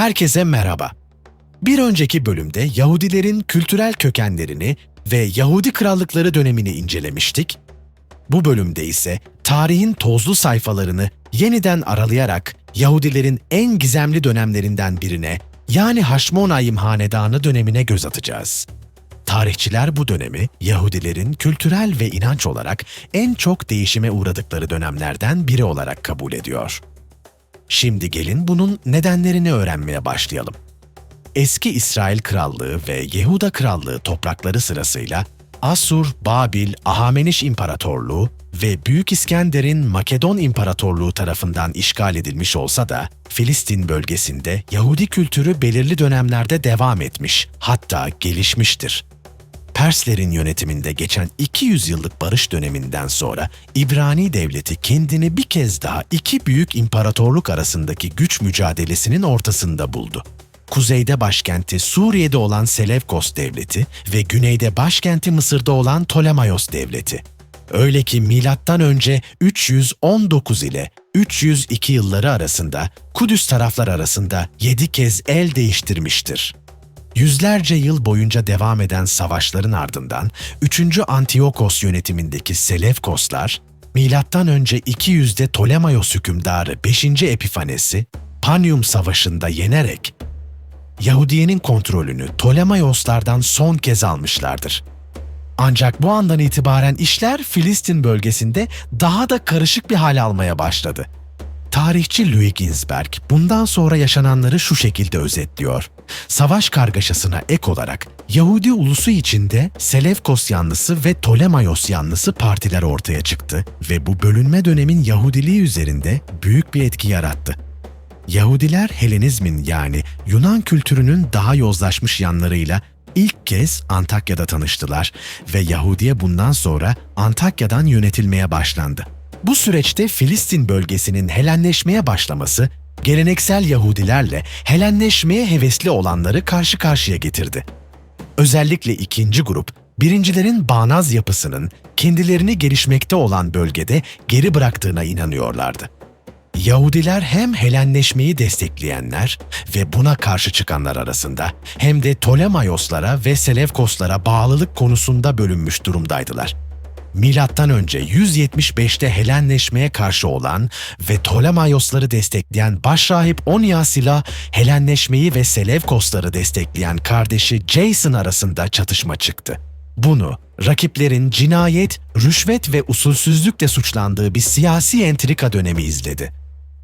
Herkese merhaba. Bir önceki bölümde Yahudilerin kültürel kökenlerini ve Yahudi krallıkları dönemini incelemiştik. Bu bölümde ise tarihin tozlu sayfalarını yeniden aralayarak Yahudilerin en gizemli dönemlerinden birine yani Haşmonayim Hanedanı dönemine göz atacağız. Tarihçiler bu dönemi Yahudilerin kültürel ve inanç olarak en çok değişime uğradıkları dönemlerden biri olarak kabul ediyor. Şimdi gelin bunun nedenlerini öğrenmeye başlayalım. Eski İsrail Krallığı ve Yehuda Krallığı toprakları sırasıyla Asur, Babil, Ahameniş İmparatorluğu ve Büyük İskender'in Makedon İmparatorluğu tarafından işgal edilmiş olsa da Filistin bölgesinde Yahudi kültürü belirli dönemlerde devam etmiş, hatta gelişmiştir. Perslerin yönetiminde geçen 200 yıllık barış döneminden sonra İbrani devleti kendini bir kez daha iki büyük imparatorluk arasındaki güç mücadelesinin ortasında buldu. Kuzeyde başkenti Suriye'de olan Selevkos devleti ve güneyde başkenti Mısır'da olan Ptolemaios devleti. Öyle ki milattan önce 319 ile 302 yılları arasında Kudüs taraflar arasında 7 kez el değiştirmiştir. Yüzlerce yıl boyunca devam eden savaşların ardından 3. Antiyokos yönetimindeki Selevkoslar, önce 200'de Ptolemaios hükümdarı 5. Epifanesi, Panium Savaşı'nda yenerek Yahudiye'nin kontrolünü Ptolemaioslardan son kez almışlardır. Ancak bu andan itibaren işler Filistin bölgesinde daha da karışık bir hal almaya başladı. Tarihçi Louis Ginsberg bundan sonra yaşananları şu şekilde özetliyor. Savaş kargaşasına ek olarak Yahudi ulusu içinde Selevkos yanlısı ve Ptolemaios yanlısı partiler ortaya çıktı ve bu bölünme dönemin Yahudiliği üzerinde büyük bir etki yarattı. Yahudiler Helenizmin yani Yunan kültürünün daha yozlaşmış yanlarıyla ilk kez Antakya'da tanıştılar ve Yahudiye bundan sonra Antakya'dan yönetilmeye başlandı. Bu süreçte Filistin bölgesinin Helenleşmeye başlaması, geleneksel Yahudilerle Helenleşmeye hevesli olanları karşı karşıya getirdi. Özellikle ikinci grup, birincilerin bağnaz yapısının kendilerini gelişmekte olan bölgede geri bıraktığına inanıyorlardı. Yahudiler hem Helenleşmeyi destekleyenler ve buna karşı çıkanlar arasında hem de Ptolemaioslara ve Selevkoslara bağlılık konusunda bölünmüş durumdaydılar. Milattan önce 175'te Helenleşmeye karşı olan ve Ptolemaiosları destekleyen başrahip Onyasila, Helenleşmeyi ve Selevkosları destekleyen kardeşi Jason arasında çatışma çıktı. Bunu rakiplerin cinayet, rüşvet ve usulsüzlükle suçlandığı bir siyasi entrika dönemi izledi.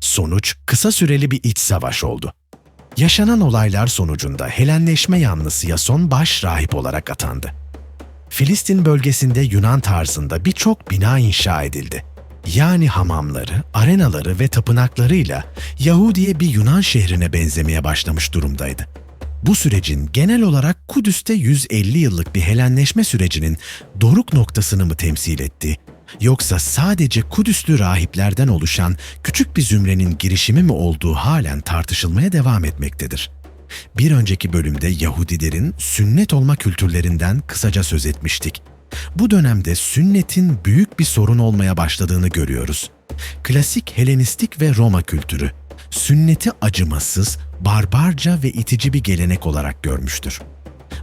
Sonuç kısa süreli bir iç savaş oldu. Yaşanan olaylar sonucunda Helenleşme yanlısı Yason baş rahip olarak atandı. Filistin bölgesinde Yunan tarzında birçok bina inşa edildi. Yani hamamları, arenaları ve tapınaklarıyla Yahudiye bir Yunan şehrine benzemeye başlamış durumdaydı. Bu sürecin genel olarak Kudüs'te 150 yıllık bir Helenleşme sürecinin doruk noktasını mı temsil etti? Yoksa sadece Kudüslü rahiplerden oluşan küçük bir zümrenin girişimi mi olduğu halen tartışılmaya devam etmektedir. Bir önceki bölümde Yahudilerin sünnet olma kültürlerinden kısaca söz etmiştik. Bu dönemde sünnetin büyük bir sorun olmaya başladığını görüyoruz. Klasik Helenistik ve Roma kültürü sünneti acımasız, barbarca ve itici bir gelenek olarak görmüştür.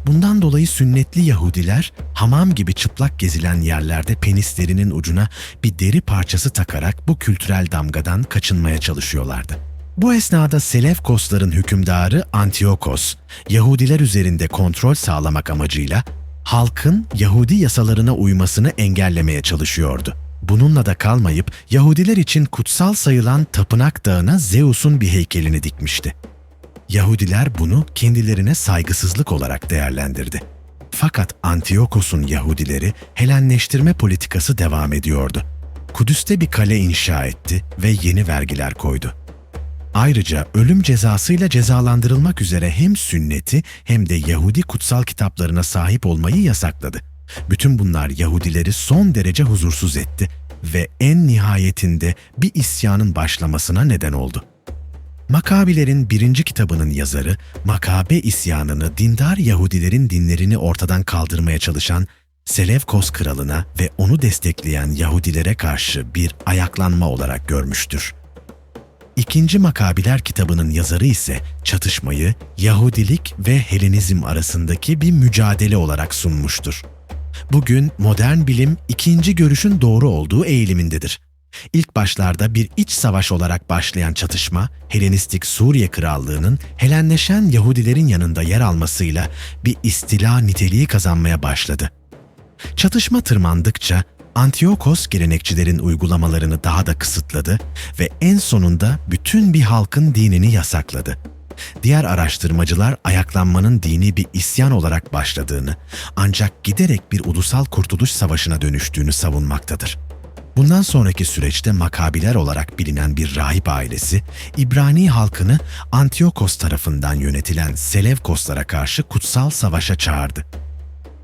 Bundan dolayı sünnetli Yahudiler hamam gibi çıplak gezilen yerlerde penislerinin ucuna bir deri parçası takarak bu kültürel damgadan kaçınmaya çalışıyorlardı. Bu esnada Selevkosların hükümdarı Antiyokos, Yahudiler üzerinde kontrol sağlamak amacıyla halkın Yahudi yasalarına uymasını engellemeye çalışıyordu. Bununla da kalmayıp Yahudiler için kutsal sayılan Tapınak Dağı'na Zeus'un bir heykelini dikmişti. Yahudiler bunu kendilerine saygısızlık olarak değerlendirdi. Fakat Antiyokos'un Yahudileri Helenleştirme politikası devam ediyordu. Kudüs'te bir kale inşa etti ve yeni vergiler koydu. Ayrıca ölüm cezasıyla cezalandırılmak üzere hem sünneti hem de Yahudi kutsal kitaplarına sahip olmayı yasakladı. Bütün bunlar Yahudileri son derece huzursuz etti ve en nihayetinde bir isyanın başlamasına neden oldu. Makabilerin birinci kitabının yazarı, Makabe isyanını dindar Yahudilerin dinlerini ortadan kaldırmaya çalışan Selevkos kralına ve onu destekleyen Yahudilere karşı bir ayaklanma olarak görmüştür. İkinci Makabiler kitabının yazarı ise çatışmayı Yahudilik ve Helenizm arasındaki bir mücadele olarak sunmuştur. Bugün modern bilim ikinci görüşün doğru olduğu eğilimindedir. İlk başlarda bir iç savaş olarak başlayan çatışma, Helenistik Suriye Krallığı'nın Helenleşen Yahudilerin yanında yer almasıyla bir istila niteliği kazanmaya başladı. Çatışma tırmandıkça Antiyokos gelenekçilerin uygulamalarını daha da kısıtladı ve en sonunda bütün bir halkın dinini yasakladı. Diğer araştırmacılar ayaklanmanın dini bir isyan olarak başladığını ancak giderek bir ulusal kurtuluş savaşına dönüştüğünü savunmaktadır. Bundan sonraki süreçte Makabiler olarak bilinen bir rahip ailesi, İbrani halkını Antiyokos tarafından yönetilen Selevkoslara karşı kutsal savaşa çağırdı.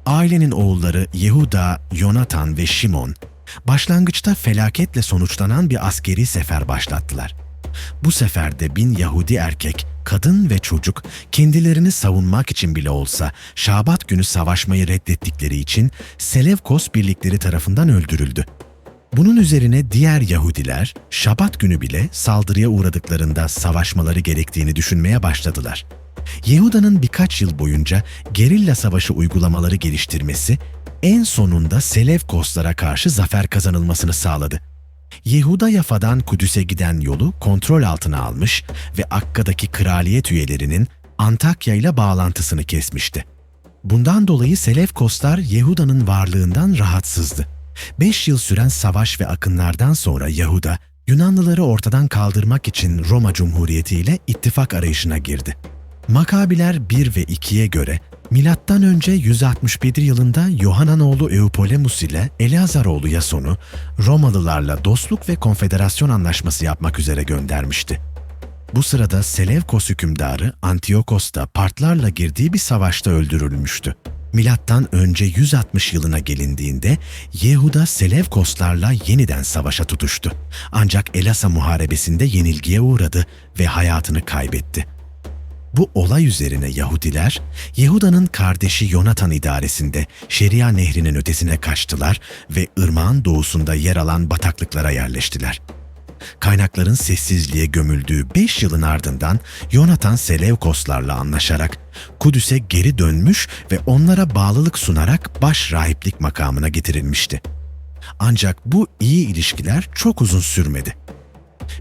Ailenin oğulları Yehuda, Yonatan ve Şimon, başlangıçta felaketle sonuçlanan bir askeri sefer başlattılar. Bu seferde bin Yahudi erkek, kadın ve çocuk kendilerini savunmak için bile olsa Şabat günü savaşmayı reddettikleri için Selevkos birlikleri tarafından öldürüldü. Bunun üzerine diğer Yahudiler Şabat günü bile saldırıya uğradıklarında savaşmaları gerektiğini düşünmeye başladılar. Yehuda'nın birkaç yıl boyunca gerilla savaşı uygulamaları geliştirmesi en sonunda Selevkoslara karşı zafer kazanılmasını sağladı. Yehuda Yafa'dan Kudüs'e giden yolu kontrol altına almış ve Akka'daki kraliyet üyelerinin Antakya ile bağlantısını kesmişti. Bundan dolayı Selevkoslar Yehuda'nın varlığından rahatsızdı. Beş yıl süren savaş ve akınlardan sonra Yahuda, Yunanlıları ortadan kaldırmak için Roma Cumhuriyeti ile ittifak arayışına girdi. Makabiler 1 ve 2'ye göre Milattan önce 161 yılında Yohanan oğlu Eupolemus ile Eleazar oğlu Yason'u Romalılarla dostluk ve konfederasyon anlaşması yapmak üzere göndermişti. Bu sırada Selevkos hükümdarı Antiyokos da partlarla girdiği bir savaşta öldürülmüştü. Milattan önce 160 yılına gelindiğinde Yehuda Selevkoslarla yeniden savaşa tutuştu. Ancak Elasa muharebesinde yenilgiye uğradı ve hayatını kaybetti. Bu olay üzerine Yahudiler, Yehuda'nın kardeşi Yonatan idaresinde Şeria nehrinin ötesine kaçtılar ve ırmağın doğusunda yer alan bataklıklara yerleştiler. Kaynakların sessizliğe gömüldüğü 5 yılın ardından Yonatan Selevkoslarla anlaşarak Kudüs'e geri dönmüş ve onlara bağlılık sunarak baş rahiplik makamına getirilmişti. Ancak bu iyi ilişkiler çok uzun sürmedi.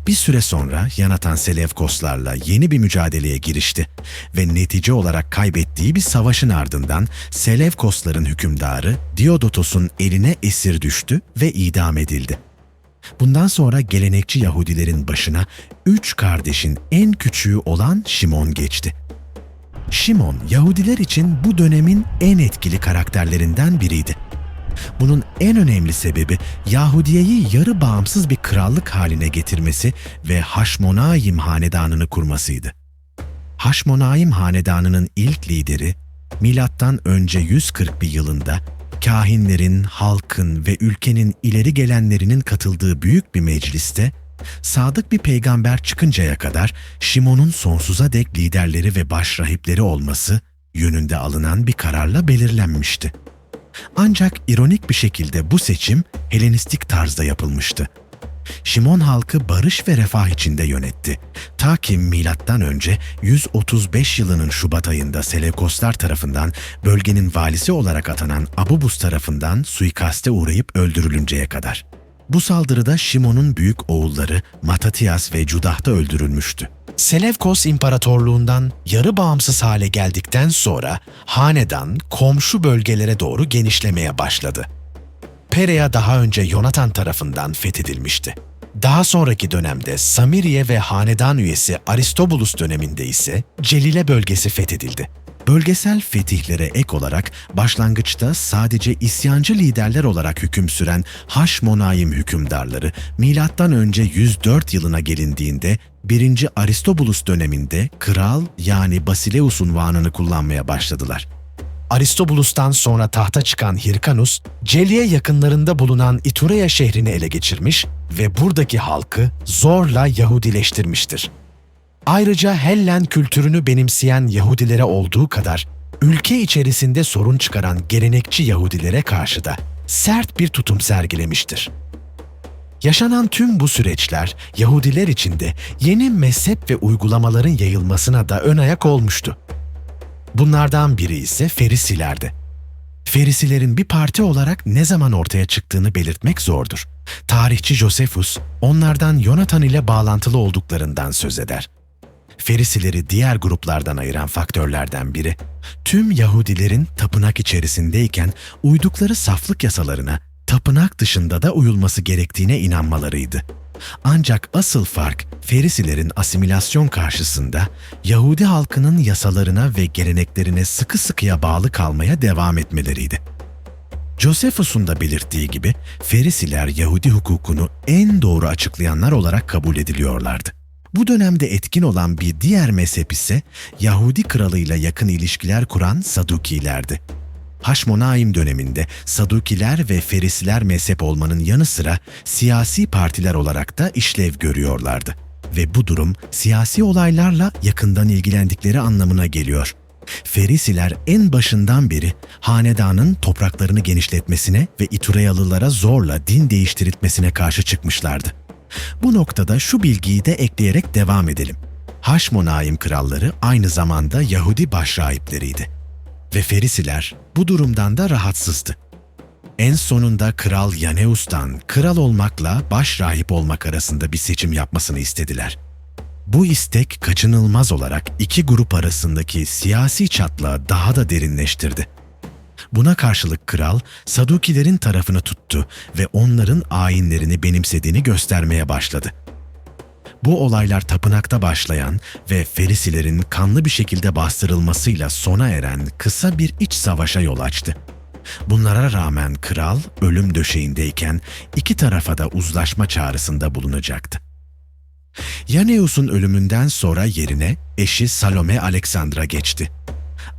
Bir süre sonra Yanatan Selevkoslarla yeni bir mücadeleye girişti ve netice olarak kaybettiği bir savaşın ardından Selevkosların hükümdarı Diodotos'un eline esir düştü ve idam edildi. Bundan sonra gelenekçi Yahudilerin başına üç kardeşin en küçüğü olan Şimon geçti. Şimon, Yahudiler için bu dönemin en etkili karakterlerinden biriydi. Bunun en önemli sebebi Yahudiye'yi yarı bağımsız bir krallık haline getirmesi ve Haşmonaim hanedanını kurmasıydı. Haşmonaim hanedanının ilk lideri milattan önce 141 yılında kahinlerin, halkın ve ülkenin ileri gelenlerinin katıldığı büyük bir mecliste sadık bir peygamber çıkıncaya kadar Şimon'un sonsuza dek liderleri ve başrahipleri olması yönünde alınan bir kararla belirlenmişti. Ancak ironik bir şekilde bu seçim Helenistik tarzda yapılmıştı. Şimon halkı barış ve refah içinde yönetti. Ta ki milattan önce 135 yılının Şubat ayında Selevkoslar tarafından bölgenin valisi olarak atanan Abubus tarafından suikaste uğrayıp öldürülünceye kadar. Bu saldırıda Şimon'un büyük oğulları Matatias ve Cudah da öldürülmüştü. Selevkos İmparatorluğundan yarı bağımsız hale geldikten sonra hanedan komşu bölgelere doğru genişlemeye başladı. Perea daha önce Yonatan tarafından fethedilmişti. Daha sonraki dönemde Samiriye ve hanedan üyesi Aristobulus döneminde ise Celile bölgesi fethedildi. Bölgesel fetihlere ek olarak başlangıçta sadece isyancı liderler olarak hüküm süren Haşmonaim hükümdarları önce 104 yılına gelindiğinde 1. Aristobulus döneminde kral yani Basileus unvanını kullanmaya başladılar. Aristobulus'tan sonra tahta çıkan Hirkanus, Celiye yakınlarında bulunan Iturea şehrini ele geçirmiş ve buradaki halkı zorla Yahudileştirmiştir. Ayrıca Hellen kültürünü benimseyen Yahudilere olduğu kadar ülke içerisinde sorun çıkaran gelenekçi Yahudilere karşı da sert bir tutum sergilemiştir. Yaşanan tüm bu süreçler Yahudiler içinde yeni mezhep ve uygulamaların yayılmasına da ön ayak olmuştu. Bunlardan biri ise Ferisilerdi. Ferisilerin bir parti olarak ne zaman ortaya çıktığını belirtmek zordur. Tarihçi Josephus onlardan Yonatan ile bağlantılı olduklarından söz eder. Ferisileri diğer gruplardan ayıran faktörlerden biri, tüm Yahudilerin tapınak içerisindeyken uydukları saflık yasalarına tapınak dışında da uyulması gerektiğine inanmalarıydı. Ancak asıl fark Ferisilerin asimilasyon karşısında Yahudi halkının yasalarına ve geleneklerine sıkı sıkıya bağlı kalmaya devam etmeleriydi. Josephus'un da belirttiği gibi Ferisiler Yahudi hukukunu en doğru açıklayanlar olarak kabul ediliyorlardı. Bu dönemde etkin olan bir diğer mezhep ise Yahudi kralıyla yakın ilişkiler kuran Sadukilerdi. Haşmonaim döneminde Sadukiler ve Ferisiler mezhep olmanın yanı sıra siyasi partiler olarak da işlev görüyorlardı. Ve bu durum siyasi olaylarla yakından ilgilendikleri anlamına geliyor. Ferisiler en başından beri hanedanın topraklarını genişletmesine ve İturayalılara zorla din değiştirilmesine karşı çıkmışlardı. Bu noktada şu bilgiyi de ekleyerek devam edelim. Haşmonaim kralları aynı zamanda Yahudi başrahipleriydi. Ve Ferisiler bu durumdan da rahatsızdı. En sonunda Kral Yaneus'tan kral olmakla baş rahip olmak arasında bir seçim yapmasını istediler. Bu istek kaçınılmaz olarak iki grup arasındaki siyasi çatlağı daha da derinleştirdi. Buna karşılık kral Sadukilerin tarafını tuttu ve onların ayinlerini benimsediğini göstermeye başladı. Bu olaylar tapınakta başlayan ve Ferisilerin kanlı bir şekilde bastırılmasıyla sona eren kısa bir iç savaşa yol açtı. Bunlara rağmen kral ölüm döşeğindeyken iki tarafa da uzlaşma çağrısında bulunacaktı. Yaneus'un ölümünden sonra yerine eşi Salome Alexandra geçti.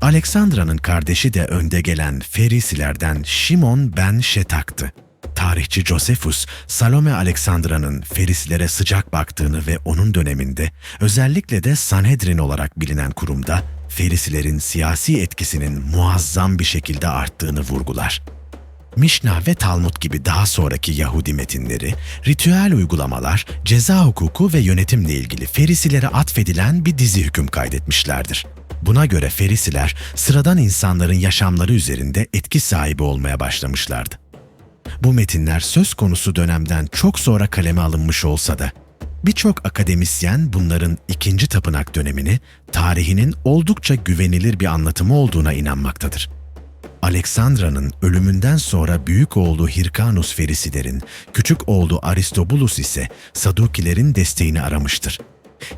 Alexandra'nın kardeşi de önde gelen Ferisilerden Şimon ben Şetak'tı. Tarihçi Josephus, Salome Alexandra'nın Ferisilere sıcak baktığını ve onun döneminde özellikle de Sanhedrin olarak bilinen kurumda Ferisilerin siyasi etkisinin muazzam bir şekilde arttığını vurgular. Mişna ve Talmud gibi daha sonraki Yahudi metinleri, ritüel uygulamalar, ceza hukuku ve yönetimle ilgili Ferisilere atfedilen bir dizi hüküm kaydetmişlerdir. Buna göre Ferisiler sıradan insanların yaşamları üzerinde etki sahibi olmaya başlamışlardı. Bu metinler söz konusu dönemden çok sonra kaleme alınmış olsa da birçok akademisyen bunların ikinci tapınak dönemini tarihinin oldukça güvenilir bir anlatımı olduğuna inanmaktadır. Aleksandra'nın ölümünden sonra büyük oğlu Hirkanus Ferisilerin, küçük oğlu Aristobulus ise Sadukilerin desteğini aramıştır.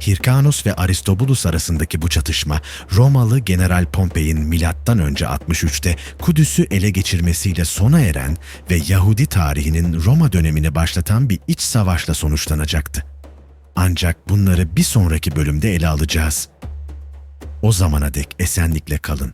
Hirkanus ve Aristobulus arasındaki bu çatışma Romalı General Pompey'in milattan önce 63'te Kudüs'ü ele geçirmesiyle sona eren ve Yahudi tarihinin Roma dönemini başlatan bir iç savaşla sonuçlanacaktı. Ancak bunları bir sonraki bölümde ele alacağız. O zamana dek esenlikle kalın.